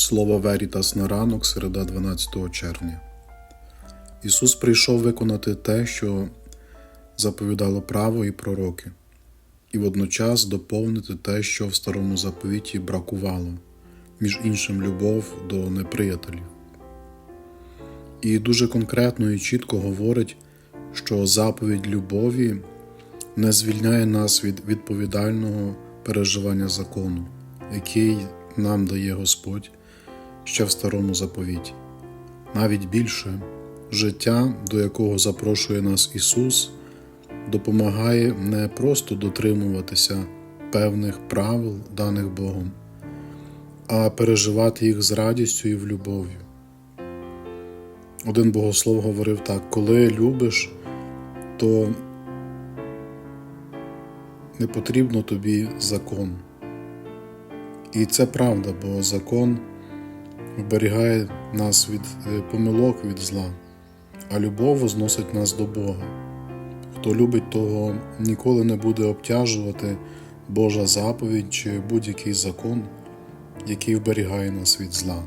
Слово Верітас на ранок, середа 12 червня. Ісус прийшов виконати те, що заповідало право і пророки, і водночас доповнити те, що в старому заповіті бракувало, між іншим любов до неприятелів. І дуже конкретно і чітко говорить, що заповідь любові не звільняє нас від відповідального переживання закону, який нам дає Господь ще в старому заповіті. Навіть більше життя, до якого запрошує нас Ісус, допомагає не просто дотримуватися певних правил, даних Богом, а переживати їх з радістю і в любов'ю. Один богослов говорив так: коли любиш, то не потрібно тобі закон. І це правда, бо закон вберігає нас від е, помилок від зла, а любов возносить нас до Бога. Хто любить, того ніколи не буде обтяжувати Божа заповідь чи будь-який закон, який вберігає нас від зла.